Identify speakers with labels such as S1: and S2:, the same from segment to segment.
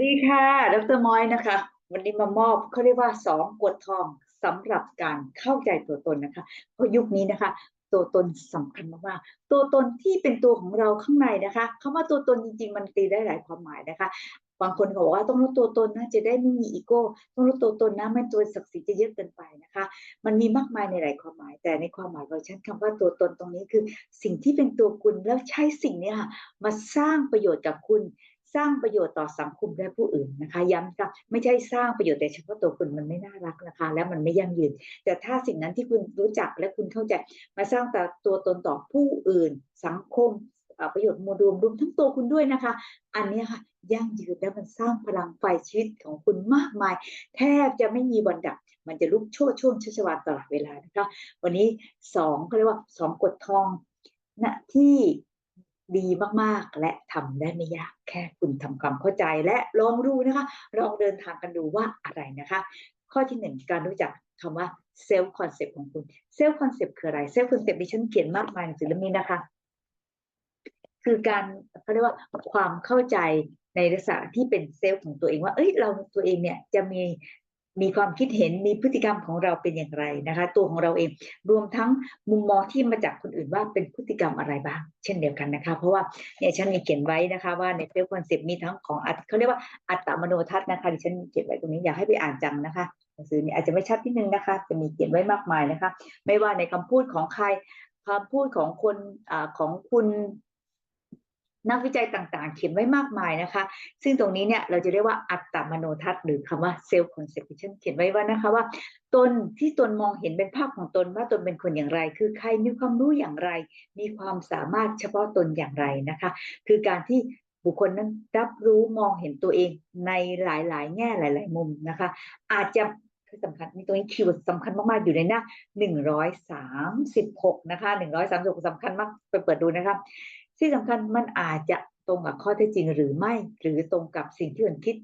S1: ดีค่ะ ดรมอยนะคะ วันนี้มามอบเขาเรียกว่าสองกฎทองสำหรับการเข้าใจตัวตนนะคะ เพราะยุคนี้นะคะ ตัวตนสำคัญมากๆ ตัวตนที่เป็นตัวของเราข้างในนะคะคำว่าตัวตนจริงๆ มันตีได้หลายความหมายนะคะ บางคนเขาบอกว่าต้องลดตัวตนนะจะได้ไม่มีอีโก้ ต้องลดตัวตนนะไม่ตัวศักดิ์ศรีจะเยอะเกินไปนะคะ มันมีมากมายในหลายความหมาย แต่ในความหมายของฉันคำว่าตัวตนตรงนี้คือ สิ่งที่เป็นตัวคุณแล้วใช้สิ่งนี้ค่ะมาสร้างประโยชน์กับคุณ สร้างประโยชน์ต่อสังคมและผู้อื่นนะคะ ย้ำค่ะไม่ใช่สร้างประโยชน์แต่เฉพาะตัวคุณมันไม่น่ารักนะคะ และมันไม่ยั่งยืน แต่ถ้าสิ่งนั้นที่คุณรู้จักและคุณเข้าใจมาสร้างแต่ตัวตนต่อผู้อื่น สังคมประโยชน์มวลรวมรวมทั้งตัวคุณด้วยนะคะ อันนี้ค่ะยั่งยืนและมันสร้างพลังไฟชีวิตของคุณมากมาย แทบจะไม่มีวันดับ มันจะลุกโชดช่วงชัชวานตลอดเวลานะคะวันนี้สองเขาเรียกว่าสองกฎทองนะที่ดีมากๆและทำได้ไม่ยาก แค่คุณทำความเข้าใจและลองดูนะคะลองเดินทางกันดูว่าอะไรนะคะ ข้อที่หนึ่งการรู้จักคำว่าเซลล์คอนเซปต์ของคุณเซลล์คอนเซปต์คืออะไรเซลล์คอนเซปต์ดิฉันเขียนมากมายในหนังสือเล่มนี้นะคะ คือการเขาเรียกว่าความเข้าใจในลักษณะที่เป็นเซลล์ของตัวเองว่า เอ้ยเราตัวเองเนี่ยจะมี มีความคิดเห็นมีพฤติกรรมของเราเป็นอย่างไรนะคะ ตัวของเราเองรวมทั้งมุมมองที่มาจากคนอื่นว่าเป็นพฤติกรรมอะไรบ้าง เช่นเดียวกันนะคะ เพราะว่าเนี่ยฉันมีเขียนไว้นะคะว่าในเซลล์คอนเซปต์มีทั้งของอัตเขาเรียกว่าอัตตมโนทัศน์นะคะดิฉันเขียนไว้ตรงนี้อยากให้ไปอ่านจังนะคะหนังสือนี้อาจจะไม่ชัดนิดนึงนะคะ จะมีเขียนไว้มากมายนะคะ ไม่ว่าในคำพูดของใครคำพูดของคนอของคุณ นักวิจัยต่างๆ เขียนไว้มากมายนะคะ ซึ่งตรงนี้เนี่ยเราจะเรียกว่าอัตตมโนทัศน์หรือคำว่าเซลล์คอนเซปชันเขียนไว้ว่านะคะว่า ตนที่ตนมองเห็นเป็นภาพของตนว่าตนเป็นคนอย่างไร คือใครมีความรู้อย่างไร มีความสามารถเฉพาะตนอย่างไรนะคะ คือการที่บุคคลนั้นรับรู้มองเห็นตัวเองในหลายๆ แง่หลาย ๆ มุมนะคะ อาจจะที่สำคัญนี่ตรงนี้คีย์เวิร์ดสำคัญมาก ๆ อยู่ในหน้า136 นะคะ 136สำคัญมาก ไปเปิดดูนะคะ ที่สำคัญมันอาจจะตรงกับข้อเท็จจริงหรือไม่ หรือตรงกับสิ่งที่คนคิด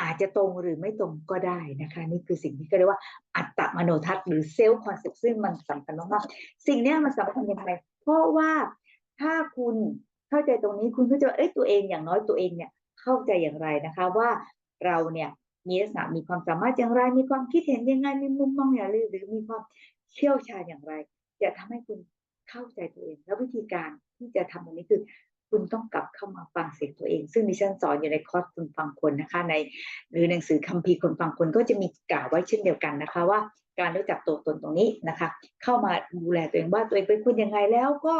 S1: อาจจะตรงหรือไม่ตรงก็ได้นะคะ นี่คือสิ่งที่เขาเรียกว่าอัตตมโนทัศน์หรือเซลล์คอนเซ็ปต์ซึ่งมันสำคัญมากๆสิ่งนี้มันสำคัญยังไงเพราะว่าถ้าคุณเข้าใจตรงนี้คุณก็จะเอ้ยตัวเองอย่างน้อยตัวเองเนี่ยเข้าใจอย่างไรนะคะว่าเราเนี่ยมีลักษณะมีความสามารถอย่างไร มีความคิดเห็นยังไงมีมุมมองอย่างไรหรือมีความเชี่ยวชาญอย่างไร จะทำให้คุณ เข้าใจตัวเอง แล้ววิธีการที่จะทำตรงนี้คือ คุณต้องกลับเข้ามาฟังเสียงตัวเอง ซึ่งดิฉันสอนอยู่ในคอร์สคนฟังคนนะคะ ในหรือหนังสือคัมภีร์คนฟังคนก็จะมีกล่าวไว้เช่นเดียวกันนะคะว่าการรู้จักตัวตนตรงนี้นะคะ เข้ามาดูแลตัวเองว่าตัวเองเป็นคนยังไงแล้วก็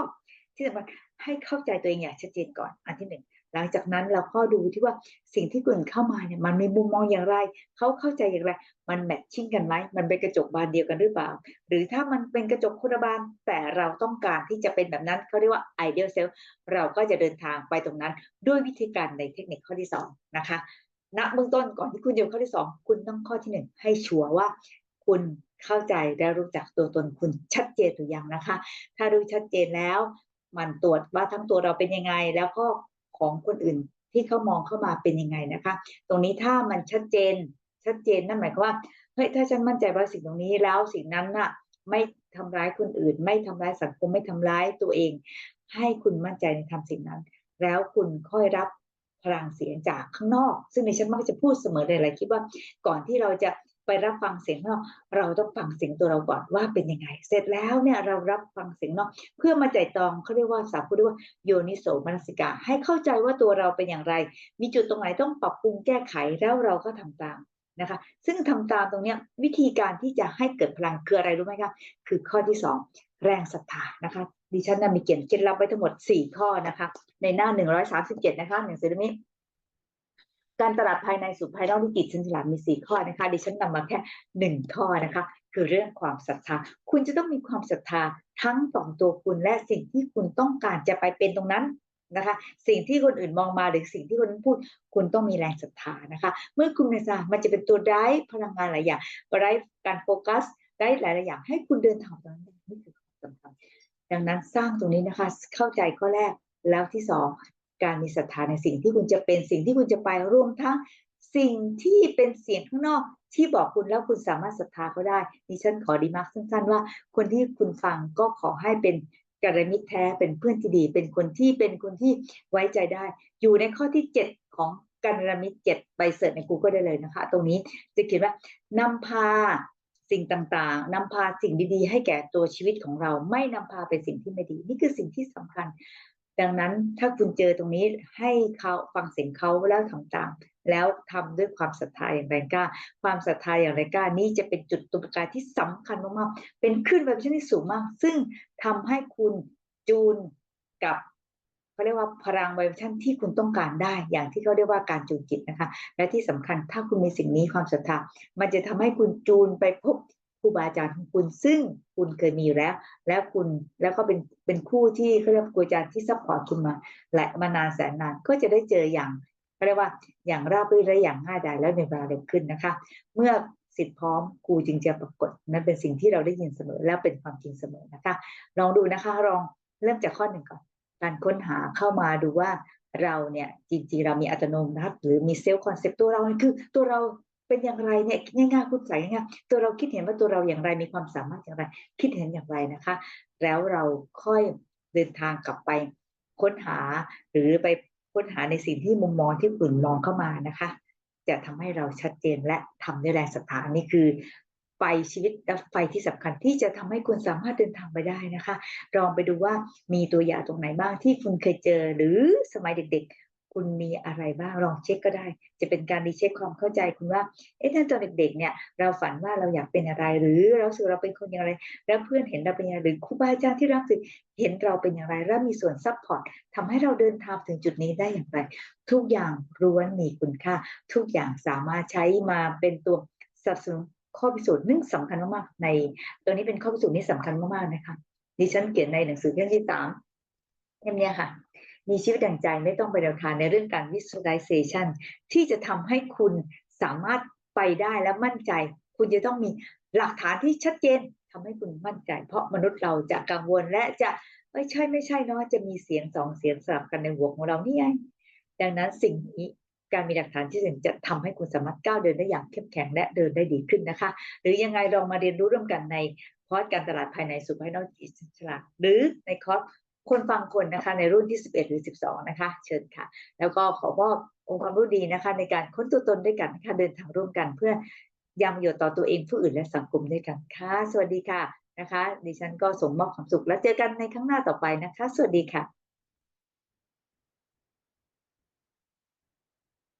S1: ที่สำคัญให้เข้าใจตัวเองอย่างชัดเจนก่อนอันที่หนึ่ง หลังจากนั้นเราก็ดูที่ว่าสิ่งที่คนอื่นเข้ามาเนี่ยมันมีมุมมองอย่างไรเขาเข้าใจอย่างไร มันแมทชิ่งกันไหมมันเป็นกระจกบานเดียวกันหรือเปล่า หรือถ้ามันเป็นกระจกคนละบานแต่เราต้องการที่จะเป็นแบบนั้นเขาเรียกว่า ideal self เราก็จะเดินทางไปตรงนั้น ด้วยวิธีการในเทคนิคข้อที่สองนะคะณเบื้องต้นก่อนที่คุณจะข้อที่สองคุณต้องข้อที่หนึ่งให้ชัวร์ว่าคุณเข้าใจและรู้จักตัวตนคุณชัดเจนหรือยังนะคะ ถ้ารู้ชัดเจนแล้ว มันตรวจว่าทั้งตัวเราเป็นยังไง แล้วก็ ของคนอื่นที่เขามองเข้ามาเป็นยังไงนะคะ ตรงนี้ถ้ามันชัดเจนชัดเจนนั่นหมายความว่าเฮ้ยถ้าฉันมั่นใจว่าสิ่งตรงนี้แล้วสิ่งนั้นน่ะไม่ทำร้ายคนอื่น ไม่ทำร้ายสังคมไม่ทำร้ายตัวเอง ให้คุณมั่นใจในทำสิ่งนั้น แล้วคุณค่อยรับพลังเสียงจากข้างนอก ซึ่งในฉันมักจะพูดเสมอในหลายคลิปว่าก่อนที่เราจะ ไปรับฟังเสียงนอก เราต้องฟังเสียงตัวเราก่อนว่าเป็นยังไง เสร็จแล้วเนี่ยเรารับฟังเสียงนอก เพื่อมาใจตองเขาเรียกว่าสาวพูดว่าโยนิโสมนสิกาให้เข้าใจว่าตัวเราเป็นอย่างไร มีจุดตรงไหนต้องปรับปรุงแก้ไขแล้วเราก็ทำตามนะคะ ซึ่งทำตามตรงเนี้ยวิธีการที่จะให้เกิดพลังคืออะไรรู้ไหมคะคือข้อที่สองแรงศรัทธานะคะดิฉันนะมีเขียนเคล็ดลับไว้ทั้งหมด 4 ข้อนะคะ ในหน้า 137 นะคะหนังสือเล่มนี้ การตลาดภายในสู่ภายนอกวิกฤตสินฉลาดมีสี่ข้อนะคะดิฉันนำมาแค่หนึ่งข้อนะคะ คือเรื่องความศรัทธา คุณจะต้องมีความศรัทธาทั้งต่อตัวคุณและสิ่งที่คุณต้องการจะไปเป็นตรงนั้นนะคะ สิ่งที่คนอื่นมองมาหรือสิ่งที่คนนั้นพูด คุณต้องมีแรงศรัทธานะคะ เมื่อคุณมีศรัทธามันจะเป็นตัวได้พลังงานหลายอย่างได้การโฟกัสได้หลายๆอย่างให้คุณเดินทางตรงนั้นนี่คือความสำคัญดังนั้นสร้างตรงนี้นะคะ เข้าใจข้อแรกแล้วที่สอง การมีศรัทธาในสิ่งที่คุณจะเป็นสิ่งที่คุณจะไปรวมทั้งสิ่งที่เป็นเสียงข้างนอกที่บอกคุณแล้วคุณสามารถศรัทธาเขาได้ดิฉันขอดีมากสั้นๆว่า คนที่คุณฟังก็ขอให้เป็นกัลยาณมิตรแท้เป็นเพื่อนที่ดี เป็นคนที่เป็นคนที่ไว้ใจได้ อยู่ในข้อที่ 7 ของการรมิดเจ็ดไปเสิร์ชใน Google ได้เลยนะคะ ตรงนี้จะเขียนว่านำพาสิ่งต่างๆนำพาสิ่งดีๆ ให้แก่ตัวชีวิตของเรา ไม่นำพาไปสิ่งที่ไม่ดี นี่คือสิ่งที่สำคัญ ดังนั้นถ้าคุณเจอตรงนี้ให้เขาฟังเสียงเขาแล้วทำตาม แล้วทำด้วยความศรัทธาอย่างแรงกล้า ความศรัทธาอย่างแรงกล้านี้จะเป็นจุดตัวประกายที่สำคัญมากๆเป็นขึ้นไวเบชั่นที่สูงมาก ซึ่งทำให้คุณจูนกับเขาเรียกว่าพลังไวเบชั่นที่คุณต้องการได้ อย่างที่เขาเรียกว่าการจูนจิตนะคะ และที่สำคัญถ้าคุณมีสิ่งนี้ความศรัทธา มันจะทำให้คุณจูนไปพบ รูบาอาจารย์ของคุณ ซึ่งคุณเคยมีอยู่แล้ว แล้วคุณแล้วก็เป็นเป็นคู่ที่เขาเรียกว่าครูอาจารย์ที่ซัพพอร์ตคุณมาและมานานแสนนานก็จะได้เจออย่างเขาเรียกว่าอย่างราบรื่นและอย่างง่ายดายแล้วในเวลาเร็วขึ้นนะคะ เมื่อสิทธิ์พร้อมครูจึงจะปรากฏนั่นเป็นสิ่งที่เราได้ยินเสมอและเป็นความจริงเสมอนะคะลองดูนะคะลองเริ่มจากข้อหนึ่งก่อน การค้นหาเข้ามาดูว่าเราเนี่ยจริงๆเรามีอัตโนมัติหรือมีเซลล์คอนเซปต์ตัวเราคือตัวเรา เป็นอย่างไรเนี่ยง่ายๆพูดใส่ง่ายๆตัวเราคิดเห็นว่าตัวเราอย่างไรมีความสามารถอย่างไร คิดเห็นอย่างไรนะคะ แล้วเราค่อยเดินทางกลับไปค้นหาหรือไปค้นหาในสิ่งที่มุมมองที่อื่นมองเข้ามานะคะ จะทำให้เราชัดเจนและทำด้แรงศรัทธานี่คือไฟชีวิตและไฟที่สำคัญที่จะทำให้คุณสามารถเดินทางไปได้นะคะลองไปดูว่ามีตัวอย่างตรงไหนบ้างที่คุณเคยเจอหรือสมัยเด็ก ๆ คุณมีอะไรบ้างลองเช็คก็ได้ จะเป็นการรีเช็คความเข้าใจคุณว่าเอ๊ะถ้าตอนเด็กๆเนี่ยเราฝันว่าเราอยากเป็นอะไรหรือเราสึกเราเป็นคนอย่างไร แล้วเพื่อนเห็นเราเป็นอย่างไรหรือครูบาอาจารย์ที่รักสึกเห็นเราเป็นอย่างไร และมีส่วนซัพพอร์ตทำให้เราเดินทางถึงจุดนี้ได้อย่างไร ทุกอย่างล้วนมีคุณค่า ทุกอย่างสามารถใช้มาเป็นตัวสนับสนุนข้อพิสูจน์นึ่งสำคัญมากๆในตัวนี้เป็นข้อพิสูจน์ที่สำคัญมากๆนะคะดิฉันเขียนในหนังสือเล่มที่สามเล่มนี้ยค่ะ มีชีวิตดังใจไม่ต้องไปเดาทานในเรื่องการ visualization ที่จะทำให้คุณสามารถไปได้และมั่นใจ คุณจะต้องมีหลักฐานที่ชัดเจนทำให้คุณมั่นใจ เพราะมนุษย์เราจะกังวลและจะไม่ใช่ไม่ใช่เนาะจะมีเสียงสองเสียงสลับกันในหัวของเรานี่ไงดังนั้นสิ่งนี้การมีหลักฐานที่จะจะทำให้คุณสามารถก้าวเดินได้อย่างเข้มแข็งและเดินได้ดีขึ้นนะคะ หรือยังไงลองมาเรียนรู้ร่วมกันในคอร์สการตลาดภายในสู่ภายนอกอิสระหรือในคอร์ส คนฟังคนนะคะในรุ่นที่ 11 หรือ 12 นะคะ เชิญค่ะ แล้วก็ขอมอบองค์ความรู้ดีนะคะ ในการค้นตัวตนด้วยกันค่ะเดินทางร่วมกันเพื่อยังประโยชน์ต่อตัวเองผู้อื่นและสังคมด้วยกันค่ะ สวัสดีค่ะนะคะ ดิฉันก็ส่งมอบความสุขแล้วเจอกันในครั้งหน้าต่อไปนะคะ สวัสดีค่ะ